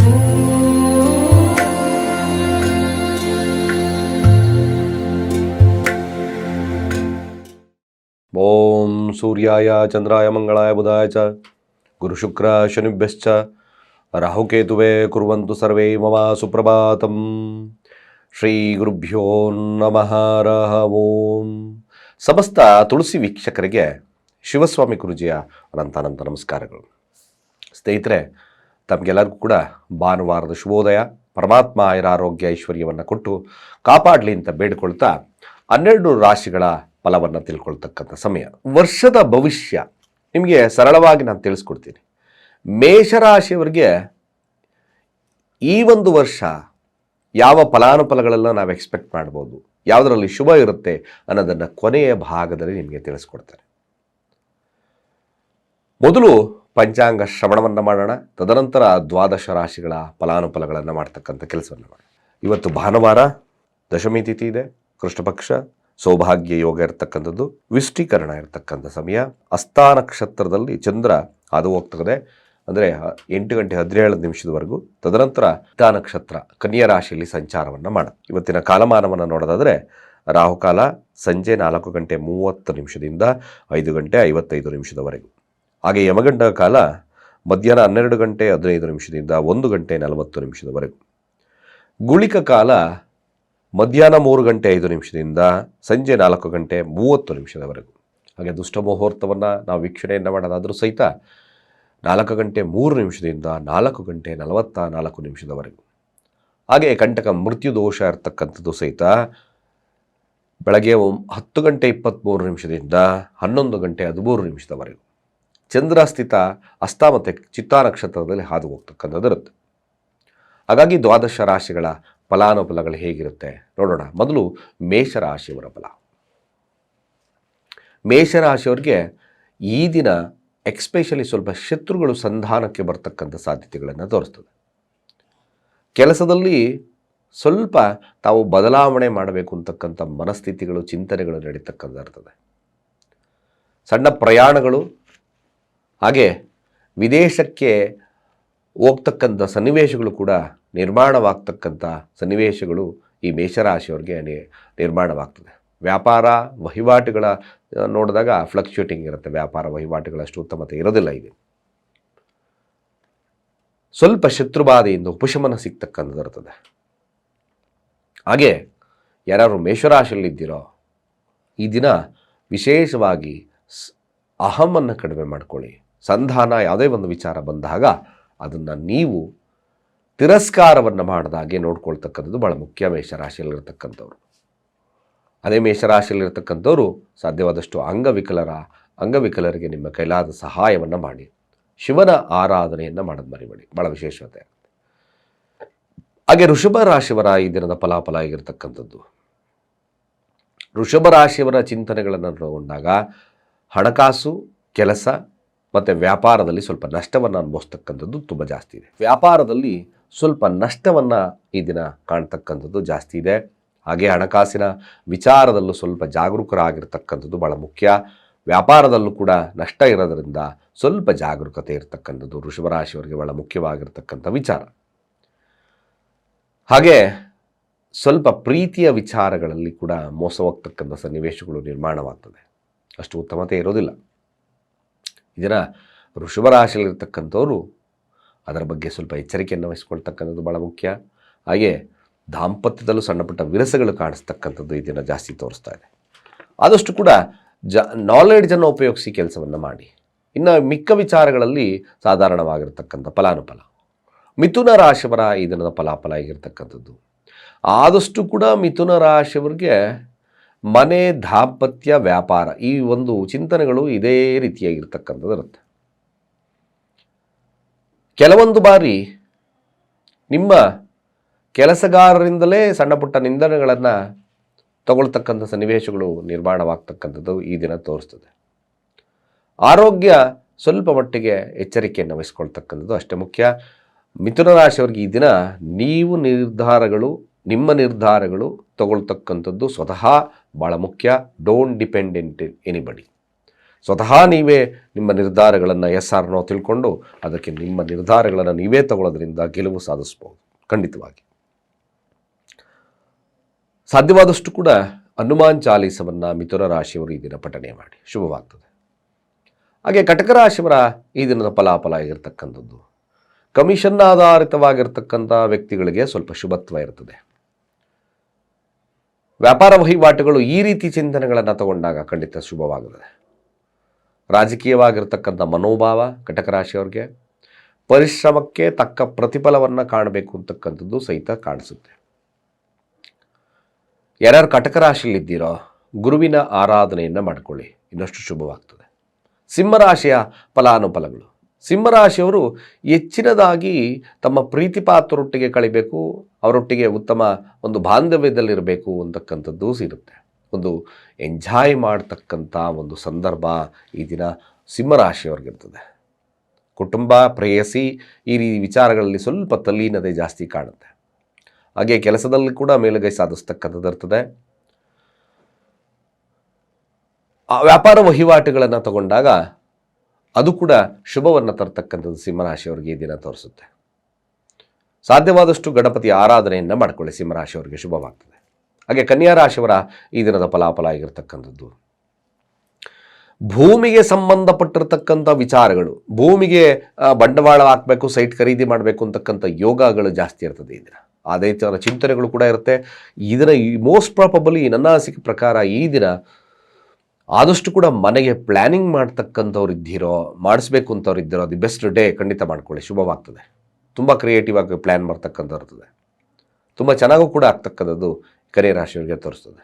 ಓಂ ಸೂರ್ಯಾಯ ಚಂದ್ರಾಯ ಮಂಗಳಾಯ ಬುಧಾಯ ಚ ಗುರುಶುಕ್ರ ಶನಿಭ್ಯಶ್ಚ ರಾಹುಕೇತುವೆ ಕುರುವಂತು ಸರ್ವೇ ಮಮ ಸುಪ್ರಭಾತಂ ಶ್ರೀ ಗುರುಭ್ಯೋ ನಮಃ ರಹ ಓಂ ಸಮಸ್ತ ತುಳಸಿ ವೀಕ್ಷಕರಿಗೆ ಶಿವಸ್ವಾಮಿ ಗುರುಜಿಯ ಅನಂತಾನಂತ ನಮಸ್ಕಾರಗಳು. ಸ್ನೇಹಿತರೆ ತಮಗೆಲ್ಲರಿಗೂ ಕೂಡ ಭಾನುವಾರದ ಶುಭೋದಯ. ಪರಮಾತ್ಮ ಆಯುರಾರೋಗ್ಯ ಐಶ್ವರ್ಯವನ್ನು ಕೊಟ್ಟು ಕಾಪಾಡಲಿ ಅಂತ ಬೇಡಿಕೊಳ್ತಾ ಹನ್ನೆರಡು ರಾಶಿಗಳ ಫಲವನ್ನು ತಿಳ್ಕೊಳ್ತಕ್ಕಂಥ ಸಮಯ. ವರ್ಷದ ಭವಿಷ್ಯ. ನಿಮಗೆ ಸರಳವಾಗಿ ನಾನು ತಿಳಿಸ್ಕೊಡ್ತೀನಿ. ಮೇಷರಾಶಿಯವರಿಗೆ ಈ ಒಂದು ವರ್ಷ ಯಾವ ಫಲಾನುಫಲಗಳೆಲ್ಲ ನಾವು ಎಕ್ಸ್ಪೆಕ್ಟ್ ಮಾಡ್ಬೋದು, ಯಾವುದರಲ್ಲಿ ಶುಭ ಇರುತ್ತೆ ಅನ್ನೋದನ್ನು ಕೊನೆಯ ಭಾಗದಲ್ಲಿ ನಿಮಗೆ ತಿಳಿಸ್ಕೊಡ್ತಾರೆ ಮೊದಲು ಪಂಚಾಂಗ ಶ್ರವಣವನ್ನು ಮಾಡೋಣ. ತದನಂತರ ದ್ವಾದಶ ರಾಶಿಗಳ ಫಲಾನುಫಲಗಳನ್ನು ಮಾಡ್ತಕ್ಕಂಥ ಕೆಲಸವನ್ನು ಮಾಡೋಣ. ಇವತ್ತು ಭಾನುವಾರ ದಶಮಿ ತಿಥಿ ಇದೆ. ಕೃಷ್ಣಪಕ್ಷ ಸೌಭಾಗ್ಯ ಯೋಗ ಇರತಕ್ಕಂಥದ್ದು. ವಿಷ್ಟೀಕರಣ ಇರತಕ್ಕಂಥ ಸಮಯ. ಅಸ್ಥಾ ನಕ್ಷತ್ರದಲ್ಲಿ ಚಂದ್ರ ಹಾದು ಹೋಗ್ತದೆ. ಅಂದರೆ ಎಂಟು ಗಂಟೆ ಹದಿನೇಳು ನಿಮಿಷದವರೆಗೂ. ತದನಂತರ ಹಿತಾ ನಕ್ಷತ್ರ ಕನ್ಯಾ ರಾಶಿಯಲ್ಲಿ ಸಂಚಾರವನ್ನು ಮಾಡ ಇವತ್ತಿನ ಕಾಲಮಾನವನ್ನು ನೋಡೋದಾದರೆ ರಾಹುಕಾಲ ಸಂಜೆ ನಾಲ್ಕು ಗಂಟೆ ಮೂವತ್ತು ನಿಮಿಷದಿಂದ ಐದು ಗಂಟೆ ಐವತ್ತೈದು ನಿಮಿಷದವರೆಗೂ. ಹಾಗೆ ಯಮಗಂಡ ಕಾಲ ಮಧ್ಯಾಹ್ನ ಹನ್ನೆರಡು ಗಂಟೆ ಹದಿನೈದು ನಿಮಿಷದಿಂದ ಒಂದು ಗಂಟೆ ನಲವತ್ತು ನಿಮಿಷದವರೆಗೂ. ಗುಳಿಕ ಕಾಲ ಮಧ್ಯಾಹ್ನ ಮೂರು ಗಂಟೆ ಐದು ನಿಮಿಷದಿಂದ ಸಂಜೆ ನಾಲ್ಕು ಗಂಟೆ ಮೂವತ್ತು ನಿಮಿಷದವರೆಗೂ. ಹಾಗೆ ದುಷ್ಟ ಮುಹೂರ್ತವನ್ನು ನಾವು ವೀಕ್ಷಣೆಯನ್ನು ಮಾಡೋದಾದರೂ ಸಹಿತ ನಾಲ್ಕು ಗಂಟೆ ಮೂರು ನಿಮಿಷದಿಂದ ನಾಲ್ಕು ಗಂಟೆ ನಲವತ್ತ ನಾಲ್ಕು ನಿಮಿಷದವರೆಗೂ. ಹಾಗೆ ಕಂಟಕ ಮೃತ್ಯು ದೋಷ ಇರ್ತಕ್ಕಂಥದ್ದು ಸಹಿತ ಬೆಳಗ್ಗೆ ಹತ್ತು ಗಂಟೆ ಇಪ್ಪತ್ತ್ಮೂರು ನಿಮಿಷದಿಂದ ಹನ್ನೊಂದು ಗಂಟೆ ಹದಿಮೂರು ನಿಮಿಷದವರೆಗೂ. ಚಂದ್ರ ಸ್ಥಿತ ಅಸ್ತ ಮತ್ತು ಚಿತ್ತಾ ನಕ್ಷತ್ರದಲ್ಲಿ ಹಾದು ಹೋಗ್ತಕ್ಕಂಥದ್ದಿರುತ್ತೆ ಹಾಗಾಗಿ ದ್ವಾದಶ ರಾಶಿಗಳ ಫಲಾನುಫಲಗಳು ಹೇಗಿರುತ್ತೆ ನೋಡೋಣ. ಮೊದಲು ಮೇಷರಾಶಿಯವರ ಫಲ. ಮೇಷರಾಶಿಯವ್ರಿಗೆ ಈ ದಿನ ಎಕ್ಸ್ಪೆಷಲಿ ಸ್ವಲ್ಪ ಶತ್ರುಗಳು ಸಂಧಾನಕ್ಕೆ ಬರ್ತಕ್ಕಂಥ ಸಾಧ್ಯತೆಗಳನ್ನು ತೋರಿಸ್ತದೆ. ಕೆಲಸದಲ್ಲಿ ಸ್ವಲ್ಪ ತಾವು ಬದಲಾವಣೆ ಮಾಡಬೇಕು ಅಂತಕ್ಕಂಥ ಮನಸ್ಥಿತಿಗಳು, ಚಿಂತನೆಗಳು ನಡೀತಕ್ಕಂಥ ಇರ್ತದೆ ಸಣ್ಣ ಪ್ರಯಾಣಗಳು ಹಾಗೆ ವಿದೇಶಕ್ಕೆ ಹೋಗ್ತಕ್ಕಂಥ ಸನ್ನಿವೇಶಗಳು ಕೂಡ ನಿರ್ಮಾಣವಾಗ್ತಕ್ಕಂಥ ಸನ್ನಿವೇಶಗಳು ಈ ಮೇಷರಾಶಿಯವ್ರಿಗೆ ನಿರ್ಮಾಣವಾಗ್ತದೆ. ವ್ಯಾಪಾರ ವಹಿವಾಟುಗಳ ನೋಡಿದಾಗ ಫ್ಲಕ್ಚುಯೇಟಿಂಗ್ ಇರುತ್ತೆ. ವ್ಯಾಪಾರ ವಹಿವಾಟುಗಳಷ್ಟು ಉತ್ತಮತೆ ಇರೋದಿಲ್ಲ ಇದೆ ಸ್ವಲ್ಪ ಶತ್ರುಬಾಧೆಯಿಂದ ಉಪಶಮನ ಸಿಗ್ತಕ್ಕಂಥದ್ದು ಇರ್ತದೆ. ಹಾಗೆ ಯಾರು ಮೇಷರಾಶಿಯಲ್ಲಿದ್ದೀರೋ ಈ ದಿನ ವಿಶೇಷವಾಗಿ ಅಹಮನ್ನು ಕಡಿಮೆ ಮಾಡ್ಕೊಳ್ಳಿ. ಸಂಧಾನ ಯಾವುದೇ ಒಂದು ವಿಚಾರ ಬಂದಾಗ ಅದನ್ನು ನೀವು ತಿರಸ್ಕಾರವನ್ನು ಮಾಡಿದಾಗೆ ನೋಡ್ಕೊಳ್ತಕ್ಕಂಥದ್ದು ಭಾಳ ಮುಖ್ಯ ಮೇಷರಾಶಿಯಲ್ಲಿರ್ತಕ್ಕಂಥವ್ರು. ಅದೇ ಮೇಷರಾಶಿಯಲ್ಲಿರ್ತಕ್ಕಂಥವ್ರು ಸಾಧ್ಯವಾದಷ್ಟು ಅಂಗವಿಕಲರ, ಅಂಗವಿಕಲರಿಗೆ ನಿಮ್ಮ ಕೈಲಾದ ಸಹಾಯವನ್ನು ಮಾಡಿ. ಶಿವನ ಆರಾಧನೆಯನ್ನು ಮಾಡೋದು ಮರಿಬೇಡಿ. ಭಾಳ ವಿಶೇಷತೆ. ಹಾಗೆ ಋಷಭ ರಾಶಿಯವರ ಈ ದಿನದ ಫಲಾಫಲ ಆಗಿರ್ತಕ್ಕಂಥದ್ದು. ಋಷಭ ರಾಶಿಯವರ ಚಿಂತನೆಗಳನ್ನು ನೋಡಿಕೊಂಡಾಗ ಹಣಕಾಸು, ಕೆಲಸ ಮತ್ತು ವ್ಯಾಪಾರದಲ್ಲಿ ಸ್ವಲ್ಪ ನಷ್ಟವನ್ನು ಅನುಭವಿಸ್ತಕ್ಕಂಥದ್ದು ತುಂಬ ಜಾಸ್ತಿ ಇದೆ. ವ್ಯಾಪಾರದಲ್ಲಿ ಸ್ವಲ್ಪ ನಷ್ಟವನ್ನು ಈ ದಿನ ಕಾಣ್ತಕ್ಕಂಥದ್ದು ಜಾಸ್ತಿ ಇದೆ. ಹಾಗೆ ಹಣಕಾಸಿನ ವಿಚಾರದಲ್ಲೂ ಸ್ವಲ್ಪ ಜಾಗರೂಕರಾಗಿರ್ತಕ್ಕಂಥದ್ದು ಭಾಳ ಮುಖ್ಯ. ವ್ಯಾಪಾರದಲ್ಲೂ ಕೂಡ ನಷ್ಟ ಇರೋದರಿಂದ ಸ್ವಲ್ಪ ಜಾಗರೂಕತೆ ಇರತಕ್ಕಂಥದ್ದು ವೃಷಭರಾಶಿಯವರಿಗೆ ಭಾಳ ಮುಖ್ಯವಾಗಿರ್ತಕ್ಕಂಥ ವಿಚಾರ. ಹಾಗೆ ಸ್ವಲ್ಪ ಪ್ರೀತಿಯ ವಿಚಾರಗಳಲ್ಲಿ ಕೂಡ ಮೋಸ ಹೋಗ್ತಕ್ಕಂಥ ಸನ್ನಿವೇಶಗಳು ನಿರ್ಮಾಣವಾಗ್ತದೆ. ಅಷ್ಟು ಉತ್ತಮತೆ ಇರೋದಿಲ್ಲ. ಇದರ ವೃಷಭ ರಾಶಿಯಲ್ಲಿರ್ತಕ್ಕಂಥವರು ಅದರ ಬಗ್ಗೆ ಸ್ವಲ್ಪ ಎಚ್ಚರಿಕೆಯನ್ನು ವಹಿಸ್ಕೊಳ್ತಕ್ಕಂಥದ್ದು ಭಾಳ ಮುಖ್ಯ. ಹಾಗೆ ದಾಂಪತ್ಯದಲ್ಲೂ ಸಣ್ಣಪುಟ್ಟ ವಿರಸಗಳು ಕಾಣಿಸ್ತಕ್ಕಂಥದ್ದು ಈ ದಿನ ಜಾಸ್ತಿ ತೋರಿಸ್ತಾ ಇದೆ. ಆದಷ್ಟು ಕೂಡ ಜ ನಾಲೆಡ್ಜನ್ನು ಉಪಯೋಗಿಸಿ ಕೆಲಸವನ್ನು ಮಾಡಿ. ಇನ್ನು ಮಿಕ್ಕ ವಿಚಾರಗಳಲ್ಲಿ ಸಾಧಾರಣವಾಗಿರ್ತಕ್ಕಂಥ ಫಲಾನುಫಲ. ಮಿಥುನ ರಾಶಿಯವರ ಈ ದಿನದ ಫಲಾಫಲ ಆಗಿರ್ತಕ್ಕಂಥದ್ದು. ಆದಷ್ಟು ಕೂಡ ಮಿಥುನ ರಾಶಿಯವರಿಗೆ ಮನೆ ದಾಂಪತ್ಯ ವ್ಯಾಪಾರ ಈ ಒಂದು ಚಿಂತನೆಗಳು ಇದೇ ರೀತಿಯಾಗಿರ್ತಕ್ಕಂಥದ್ದಿರುತ್ತೆ. ಕೆಲವೊಂದು ಬಾರಿ ನಿಮ್ಮ ಕೆಲಸಗಾರರಿಂದಲೇ ಸಣ್ಣ ಪುಟ್ಟ ನಿಂದನೆಗಳನ್ನು ತಗೊಳ್ತಕ್ಕಂಥ ಸನ್ನಿವೇಶಗಳು ನಿರ್ಮಾಣವಾಗ್ತಕ್ಕಂಥದ್ದು ಈ ದಿನ ತೋರಿಸ್ತದೆ. ಆರೋಗ್ಯ ಸ್ವಲ್ಪ ಮಟ್ಟಿಗೆ ಎಚ್ಚರಿಕೆಯನ್ನು ವಹಿಸ್ಕೊಳ್ತಕ್ಕಂಥದ್ದು ಅಷ್ಟೇ ಮುಖ್ಯ. ಮಿಥುನ ರಾಶಿಯವರಿಗೆ ಈ ದಿನ ನೀವು ನಿರ್ಧಾರಗಳು, ನಿಮ್ಮ ನಿರ್ಧಾರಗಳು ತಗೊಳ್ತಕ್ಕಂಥದ್ದು ಸ್ವತಃ ಭಾಳ ಮುಖ್ಯ. ಡೋಂಟ್ ಡಿಪೆಂಡೆಂಟ್ ಎನಿಬಡಿ ಸ್ವತಃ ನೀವೇ ನಿಮ್ಮ ನಿರ್ಧಾರಗಳನ್ನು ಎಸ್ ಆರ್ ನೋ ತಿಳ್ಕೊಂಡು ಅದಕ್ಕೆ ನಿಮ್ಮ ನಿರ್ಧಾರಗಳನ್ನು ನೀವೇ ತಗೊಳ್ಳೋದ್ರಿಂದ ಗೆಲುವು ಸಾಧಿಸ್ಬೋದು. ಖಂಡಿತವಾಗಿ. ಸಾಧ್ಯವಾದಷ್ಟು ಕೂಡ ಹನುಮಾನ್ ಚಾಲೀಸವನ್ನು ಮಿಥುನ ರಾಶಿಯವರು ಈ ದಿನ ಪಠನೆ ಮಾಡಿ. ಶುಭವಾಗ್ತದೆ. ಹಾಗೆ ಕಟಕ ರಾಶಿಯವರ ಈ ದಿನದ ಫಲಾಫಲ ಆಗಿರ್ತಕ್ಕಂಥದ್ದು. ಕಮಿಷನ್ ಆಧಾರಿತವಾಗಿರ್ತಕ್ಕಂಥ ವ್ಯಕ್ತಿಗಳಿಗೆ ಸ್ವಲ್ಪ ಶುಭತ್ವ ಇರ್ತದೆ. ವ್ಯಾಪಾರ ವಹಿವಾಟುಗಳು ಈ ರೀತಿ ಚಿಂತನೆಗಳನ್ನು ತಗೊಂಡಾಗ ಖಂಡಿತ ಶುಭವಾಗುತ್ತದೆ. ರಾಜಕೀಯವಾಗಿರ್ತಕ್ಕಂಥ ಮನೋಭಾವ ಕಟಕ ರಾಶಿಯವ್ರಿಗೆ ಪರಿಶ್ರಮಕ್ಕೆ ತಕ್ಕ ಪ್ರತಿಫಲವನ್ನು ಕಾಣಬೇಕು ಅಂತಕ್ಕಂಥದ್ದು ಸಹಿತ ಕಾಣಿಸುತ್ತೆ. ಯಾರ್ಯಾರು ಕಟಕ ರಾಶಿಯಲ್ಲಿದ್ದೀರೋ ಗುರುವಿನ ಆರಾಧನೆಯನ್ನು ಮಾಡಿಕೊಳ್ಳಿ. ಇನ್ನಷ್ಟು ಶುಭವಾಗ್ತದೆ. ಸಿಂಹರಾಶಿಯ ಫಲಾನುಫಲಗಳು. ಸಿಂಹರಾಶಿಯವರು ಹೆಚ್ಚಿನದಾಗಿ ತಮ್ಮ ಪ್ರೀತಿಪಾತ್ರರೊಟ್ಟಿಗೆ ಕಳಿಬೇಕು ಅವರೊಟ್ಟಿಗೆ ಉತ್ತಮ ಒಂದು ಬಾಂಧವ್ಯದಲ್ಲಿರಬೇಕು ಅಂತಕ್ಕಂಥದ್ದು ಸಿಗುತ್ತೆ. ಒಂದು ಎಂಜಾಯ್ ಮಾಡ್ತಕ್ಕಂಥ ಒಂದು ಸಂದರ್ಭ ಈ ದಿನ ಸಿಂಹರಾಶಿಯವ್ರಿಗಿರ್ತದೆ. ಕುಟುಂಬ ಪ್ರೇಯಸಿ ಈ ರೀತಿ ವಿಚಾರಗಳಲ್ಲಿ ಸ್ವಲ್ಪ ತಲ್ಲೀನತೆ ಜಾಸ್ತಿ ಕಾಣುತ್ತೆ. ಹಾಗೆ ಕೆಲಸದಲ್ಲಿ ಕೂಡ ಮೇಲುಗೈ ಸಾಧಿಸ್ತಕ್ಕಂಥದ್ದು ಇರ್ತದೆ. ವ್ಯಾಪಾರ ವಹಿವಾಟುಗಳನ್ನು ತಗೊಂಡಾಗ ಅದು ಕೂಡ ಶುಭವನ್ನು ತರ್ತಕ್ಕಂಥದ್ದು ಸಿಂಹರಾಶಿಯವ್ರಿಗೆ ಈ ದಿನ ತೋರಿಸುತ್ತೆ. ಸಾಧ್ಯವಾದಷ್ಟು ಗಣಪತಿ ಆರಾಧನೆಯನ್ನು ಮಾಡಿಕೊಳ್ಳಿ. ಸಿಂಹರಾಶಿಯವರಿಗೆ ಶುಭವಾಗ್ತದೆ. ಹಾಗೆ ಕನ್ಯಾ ರಾಶಿಯವರ ಈ ದಿನದ ಫಲಾಫಲ ಆಗಿರತಕ್ಕಂಥದ್ದು. ಭೂಮಿಗೆ ಸಂಬಂಧಪಟ್ಟಿರತಕ್ಕಂಥ ವಿಚಾರಗಳು, ಭೂಮಿಗೆ ಬಂಡವಾಳ ಹಾಕಬೇಕು, ಸೈಟ್ ಖರೀದಿ ಮಾಡಬೇಕು ಅಂತಕ್ಕಂಥ ಯೋಗಗಳು ಜಾಸ್ತಿ ಇರ್ತದೆ ಈ ದಿನ. ಅದೇ ಥರ ಚಿಂತನೆಗಳು ಕೂಡ ಇರುತ್ತೆ. ಇದರ ಮೋಸ್ಟ್ ಪ್ರಾಪಬಲಿ ನನ್ನ ಅನಿಸಿಕೆ ಪ್ರಕಾರ ಈ ದಿನ ಆದಷ್ಟು ಕೂಡ ಮನೆಗೆ ಪ್ಲ್ಯಾನಿಂಗ್ ಮಾಡ್ತಕ್ಕಂಥವ್ರು ಇದ್ದೀರೋ, ಮಾಡಿಸ್ಬೇಕು ಅಂತವ್ರು ಇದ್ದೀರೋ ಅದು ಬೆಸ್ಟ್ ಡೇ ಖಂಡಿತ ಮಾಡ್ಕೊಳ್ಳಿ. ಶುಭವಾಗ್ತದೆ. ತುಂಬ ಕ್ರಿಯೇಟಿವ್ ಆಗಿ ಪ್ಲ್ಯಾನ್ ಮಾಡ್ತಕ್ಕಂಥ ಇರ್ತದೆ ತುಂಬ ಚೆನ್ನಾಗೂ ಕೂಡ ಆಗ್ತಕ್ಕಂಥದ್ದು ಕರೆ ರಾಶಿಯವರಿಗೆ ತೋರಿಸ್ತದೆ.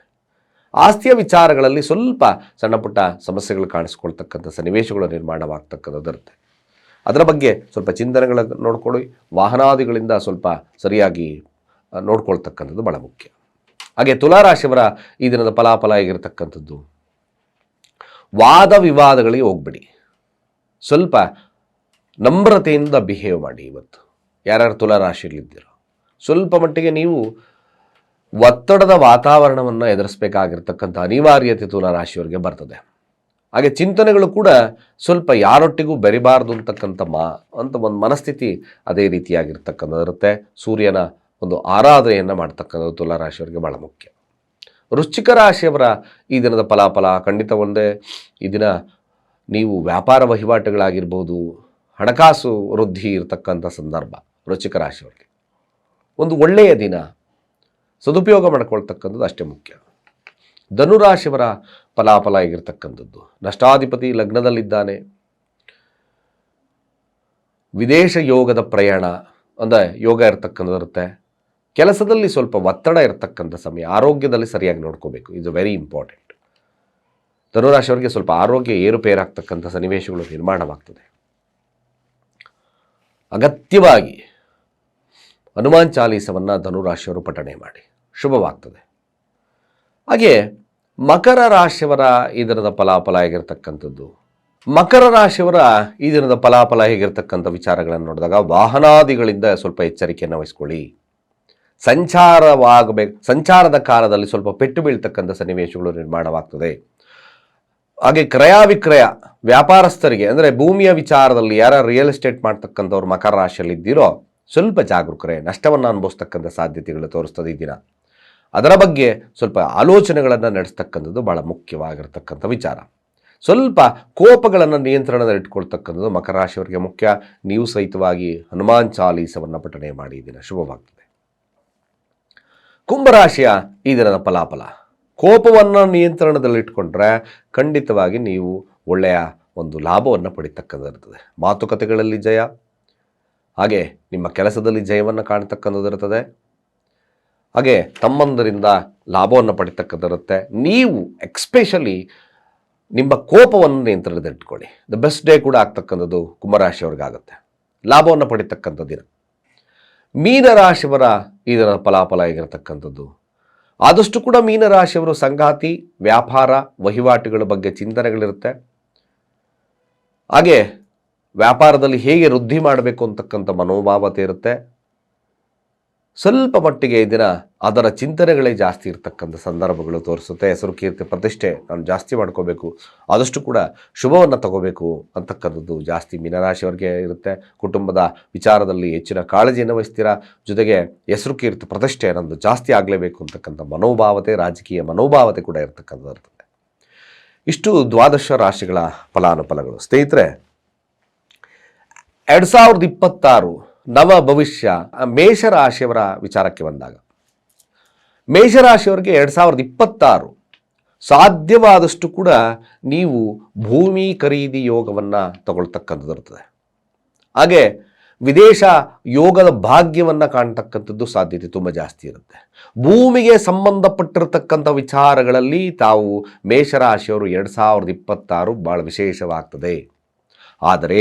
ಆಸ್ತಿಯ ವಿಚಾರಗಳಲ್ಲಿ ಸ್ವಲ್ಪ ಸಣ್ಣ ಪುಟ್ಟ ಸಮಸ್ಯೆಗಳು ಕಾಣಿಸ್ಕೊಳ್ತಕ್ಕಂಥ ಸನ್ನಿವೇಶಗಳು ನಿರ್ಮಾಣವಾಗ್ತಕ್ಕಂಥದ್ದು ಇರುತ್ತೆ ಅದರ ಬಗ್ಗೆ ಸ್ವಲ್ಪ ಚಿಂತನೆಗಳನ್ನು ನೋಡ್ಕೊಳ್ಳಿ. ವಾಹನಾದಿಗಳಿಂದ ಸ್ವಲ್ಪ ಸರಿಯಾಗಿ ನೋಡ್ಕೊಳ್ತಕ್ಕಂಥದ್ದು ಭಾಳ ಮುಖ್ಯ. ಹಾಗೆ ತುಲಾರಾಶಿಯವರ ಈ ದಿನದ ಫಲಾಫಲ ಆಗಿರತಕ್ಕಂಥದ್ದು ವಾದ ವಿವಾದಗಳಿಗೆ ಹೋಗ್ಬಿಡಿ. ಸ್ವಲ್ಪ ನಮ್ರತೆಯಿಂದ ಬಿಹೇವ್ ಮಾಡಿ ಇವತ್ತು. ಯಾರ್ಯಾರು ತುಲಾರಾಶಿಯಲ್ಲಿದ್ದೀರೋ. ಸ್ವಲ್ಪ ಮಟ್ಟಿಗೆ ನೀವು ಒತ್ತಡದ ವಾತಾವರಣವನ್ನು ಎದುರಿಸಬೇಕಾಗಿರ್ತಕ್ಕಂಥ ಅನಿವಾರ್ಯತೆ ತುಲಾರಾಶಿಯವರಿಗೆ ಬರ್ತದೆ. ಹಾಗೆ ಚಿಂತನೆಗಳು ಕೂಡ ಸ್ವಲ್ಪ ಯಾರೊಟ್ಟಿಗೂ ಬೆರಿಬಾರ್ದು ಅಂತಕ್ಕಂಥ ಮಾ, ಅಂತ ಒಂದು ಮನಸ್ಥಿತಿ ಅದೇ ರೀತಿಯಾಗಿರ್ತಕ್ಕಂಥದ್ದು ಇರುತ್ತೆ ಸೂರ್ಯನ ಒಂದು ಆರಾಧನೆಯನ್ನು ಮಾಡ್ತಕ್ಕಂಥದ್ದು ತುಲಾರಾಶಿಯವರಿಗೆ ಭಾಳ ಮುಖ್ಯ. ವೃಶ್ಚಿಕ ರಾಶಿಯವರ ಈ ದಿನದ ಫಲಾಫಲ ಖಂಡಿತ ಒಂದೇ. ಈ ದಿನ ನೀವು ವ್ಯಾಪಾರ ವಹಿವಾಟುಗಳಾಗಿರ್ಬೋದು, ಹಣಕಾಸು ವೃದ್ಧಿ ಇರತಕ್ಕಂಥ ಸಂದರ್ಭ. ವೃಶ್ಚಿಕ ರಾಶಿಯವರಿಗೆ. ಒಂದು ಒಳ್ಳೆಯ ದಿನ, ಸದುಪಯೋಗ ಮಾಡ್ಕೊಳ್ತಕ್ಕಂಥದ್ದು ಅಷ್ಟೇ ಮುಖ್ಯ. ಧನುರಾಶಿಯವರ ಫಲಾಫಲ ಆಗಿರ್ತಕ್ಕಂಥದ್ದು. ನಷ್ಟಾಧಿಪತಿ ಲಗ್ನದಲ್ಲಿದ್ದಾನೆ. ವಿದೇಶ ಯೋಗದ ಪ್ರಯಾಣ, ಅಂದರೆ ಯೋಗ ಇರತಕ್ಕಂಥದ್ದು ಇರುತ್ತೆ ಕೆಲಸದಲ್ಲಿ ಸ್ವಲ್ಪ ಒತ್ತಡ ಇರತಕ್ಕಂಥ ಸಮಯ, ಆರೋಗ್ಯದಲ್ಲಿ ಸರಿಯಾಗಿ ನೋಡ್ಕೋಬೇಕು. ಇದು ವೆರಿ ಇಂಪಾರ್ಟೆಂಟ್ ಧನುರಾಶಿಯವರಿಗೆ ಸ್ವಲ್ಪ ಆರೋಗ್ಯ ಏರುಪೇರಾಗ್ತಕ್ಕಂಥ ಸನ್ನಿವೇಶಗಳು ನಿರ್ಮಾಣವಾಗ್ತದೆ. ಅಗತ್ಯವಾಗಿ ಹನುಮಾನ್ ಚಾಲೀಸವನ್ನು ಧನುರಾಶಿಯವರು ಪಠಣೆ ಮಾಡಿ. ಶುಭವಾಗ್ತದೆ. ಹಾಗೆ ಮಕರ ರಾಶಿಯವರ ಈ ದಿನದ ಫಲಾಫಲ ಹೇಗಿರ್ತಕ್ಕಂಥದ್ದು? ಮಕರ ರಾಶಿಯವರ ಈ ದಿನದ ಫಲಾಫಲ ಹೇಗಿರ್ತಕ್ಕಂಥ ವಿಚಾರಗಳನ್ನು ನೋಡಿದಾಗ ವಾಹನಾದಿಗಳಿಂದ ಸ್ವಲ್ಪ ಎಚ್ಚರಿಕೆಯನ್ನು ವಹಿಸ್ಕೊಳ್ಳಿ. ಸಂಚಾರವಾಗಬೇಕು, ಸಂಚಾರದ ಕಾಲದಲ್ಲಿ ಸ್ವಲ್ಪ ಪೆಟ್ಟು ಬೀಳ್ತಕ್ಕಂಥ ಸನ್ನಿವೇಶಗಳು ನಿರ್ಮಾಣವಾಗ್ತದೆ. ಹಾಗೆ ಕ್ರಯ ವಿಕ್ರಯ ವ್ಯಾಪಾರಸ್ಥರಿಗೆ, ಅಂದರೆ ಭೂಮಿಯ ವಿಚಾರದಲ್ಲಿ ಯಾರ ರಿಯಲ್ ಎಸ್ಟೇಟ್ ಮಾಡ್ತಕ್ಕಂಥವ್ರು ಮಕರ ರಾಶಿಯಲ್ಲಿದ್ದೀರೋ ಸ್ವಲ್ಪ ಜಾಗರೂಕರೇ, ನಷ್ಟವನ್ನು ಅನುಭವಿಸ್ತಕ್ಕಂಥ ಸಾಧ್ಯತೆಗಳು ತೋರಿಸ್ತದೆ ಈ ದಿನ. ಅದರ ಬಗ್ಗೆ ಸ್ವಲ್ಪ ಆಲೋಚನೆಗಳನ್ನು ನಡೆಸ್ತಕ್ಕಂಥದ್ದು ಭಾಳ ಮುಖ್ಯವಾಗಿರ್ತಕ್ಕಂಥ ವಿಚಾರ. ಸ್ವಲ್ಪ ಕೋಪಗಳನ್ನು ನಿಯಂತ್ರಣದಲ್ಲಿ ಇಟ್ಕೊಳ್ತಕ್ಕಂಥದ್ದು ಮಕರ ರಾಶಿಯವರಿಗೆ ಮುಖ್ಯ. ನೀವು ಸಹಿತವಾಗಿ ಹನುಮಾನ್ ಚಾಲೀಸವನ್ನು ಪಠಣೆ ಮಾಡಿ ದಿನ ಶುಭವಾಗ್ತದೆ. ಕುಂಭರಾಶಿಯ ಈ ದಿನದ ಫಲಾಫಲ. ಕೋಪವನ್ನು ನಿಯಂತ್ರಣದಲ್ಲಿಟ್ಕೊಂಡ್ರೆ ಖಂಡಿತವಾಗಿ ನೀವು ಒಳ್ಳೆಯ ಒಂದು ಲಾಭವನ್ನು ಪಡಿತಕ್ಕಂಥದ್ದು ಮಾತುಕತೆಗಳಲ್ಲಿ ಜಯ ಹಾಗೆ ನಿಮ್ಮ ಕೆಲಸದಲ್ಲಿ ಜಯವನ್ನು ಕಾಣತಕ್ಕಂಥದ್ದಿರುತ್ತದೆ. ಹಾಗೆ ತಮ್ಮಂದರಿಂದ ಲಾಭವನ್ನು ಪಡಿತಕ್ಕಂಥದ್ದಿರುತ್ತೆ. ನೀವು ಎಕ್ಸ್ಪೆಷಲಿ ನಿಮ್ಮ ಕೋಪವನ್ನು ನಿಯಂತ್ರಣದಲ್ಲಿಟ್ಕೊಳ್ಳಿ ದ ಬೆಸ್ಟ್ ಡೇ ಕೂಡ ಆಗ್ತಕ್ಕಂಥದ್ದು ಕುಂಭರಾಶಿಯವ್ರಿಗಾಗುತ್ತೆ. ಲಾಭವನ್ನು ಪಡಿತಕ್ಕಂಥ ದಿನ. ಮೀನರಾಶಿಯವರ ಇದರ ಫಲಾಫಲ ಆಗಿರತಕ್ಕಂಥದ್ದು ಆದಷ್ಟು ಕೂಡ ಮೀನರಾಶಿಯವರು ಸಂಗಾತಿ, ವ್ಯಾಪಾರ, ವಹಿವಾಟುಗಳ ಬಗ್ಗೆ ಚಿಂತನೆಗಳಿರುತ್ತೆ. ಹಾಗೆ ವ್ಯಾಪಾರದಲ್ಲಿ ಹೇಗೆ ವೃದ್ಧಿ ಮಾಡಬೇಕು ಅಂತಕ್ಕಂಥ ಮನೋಭಾವತೆ ಇರುತ್ತೆ ಸ್ವಲ್ಪ ಮಟ್ಟಿಗೆ ಈ ದಿನ ಅದರ ಚಿಂತನೆಗಳೇ ಜಾಸ್ತಿ ಇರತಕ್ಕಂಥ ಸಂದರ್ಭಗಳು ತೋರಿಸುತ್ತೆ. ಹೆಸರು ಕೀರ್ತಿ ಪ್ರತಿಷ್ಠೆ ನಾನು ಜಾಸ್ತಿ ಮಾಡ್ಕೋಬೇಕು. ಆದಷ್ಟು ಕೂಡ ಶುಭವನ್ನು ತಗೋಬೇಕು ಅಂತಕ್ಕಂಥದ್ದು ಜಾಸ್ತಿ ಮೀನರಾಶಿಯವರಿಗೆ ಇರುತ್ತೆ. ಕುಟುಂಬದ ವಿಚಾರದಲ್ಲಿ ಹೆಚ್ಚಿನ ಕಾಳಜಿಯನ್ನು ವಹಿಸ್ತೀರಾ? ಜೊತೆಗೆ ಹೆಸರು ಕೀರ್ತಿ ಪ್ರತಿಷ್ಠೆ ನಂದು ಜಾಸ್ತಿ ಆಗಲೇಬೇಕು ಅಂತಕ್ಕಂಥ ಮನೋಭಾವತೆ, ರಾಜಕೀಯ ಮನೋಭಾವತೆ ಕೂಡ ಇರತಕ್ಕಂಥದ್ದು ಇಷ್ಟು ದ್ವಾದಶ ರಾಶಿಗಳ ಫಲಾನುಫಲಗಳು. ಸ್ನೇಹಿತರೆ ಎರಡು ಸಾವಿರದ ಇಪ್ಪತ್ತಾರು ನವ ಭವಿಷ್ಯ ಮೇಷರಾಶಿಯವರ ವಿಚಾರಕ್ಕೆ ಬಂದಾಗ. ಮೇಷರಾಶಿಯವರಿಗೆ ಎರಡು ಸಾವಿರದ ಇಪ್ಪತ್ತಾರು ಸಾಧ್ಯವಾದಷ್ಟು ಕೂಡ ನೀವು ಭೂಮಿ ಖರೀದಿ ಯೋಗವನ್ನು ತಗೊಳ್ತಕ್ಕಂಥದ್ದು ಇರ್ತದೆ. ಹಾಗೆ ವಿದೇಶ ಯೋಗದ ಭಾಗ್ಯವನ್ನು ಕಾಣ್ತಕ್ಕಂಥದ್ದು ಸಾಧ್ಯತೆ ತುಂಬ ಜಾಸ್ತಿ ಇರುತ್ತೆ. ಭೂಮಿಗೆ ಸಂಬಂಧಪಟ್ಟಿರತಕ್ಕಂಥ ವಿಚಾರಗಳಲ್ಲಿ ತಾವು ಮೇಷರಾಶಿಯವರು ಎರಡು ಸಾವಿರದ ಇಪ್ಪತ್ತಾರು ಭಾಳ ವಿಶೇಷವಾಗ್ತದೆ. ಆದರೆ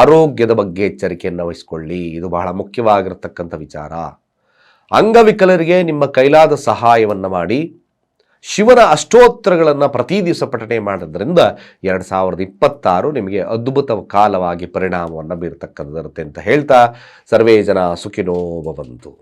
ಆರೋಗ್ಯದ ಬಗ್ಗೆ ಎಚ್ಚರಿಕೆಯನ್ನು ವಹಿಸಿಕೊಳ್ಳಿ. ಇದು ಬಹಳ ಮುಖ್ಯವಾಗಿರತಕ್ಕಂಥ ವಿಚಾರ. ಅಂಗವಿಕಲರಿಗೆ ನಿಮ್ಮ ಕೈಲಾದ ಸಹಾಯವನ್ನು ಮಾಡಿ. ಶಿವನ ಅಷ್ಟೋತ್ತರಗಳನ್ನು ಪ್ರತಿ ದಿವಸ ಪಠಣೆ ಮಾಡೋದ್ರಿಂದ ಎರಡು ಸಾವಿರದ ಇಪ್ಪತ್ತಾರು ನಿಮಗೆ ಅದ್ಭುತ ಕಾಲವಾಗಿ ಪರಿಣಾಮವನ್ನು ಬೀರತಕ್ಕಂಥದ್ದಿರುತ್ತೆ ಅಂತ ಹೇಳ್ತಾ ಸರ್ವೇ ಜನ ಸುಖಿನೋ ಭವಂತು.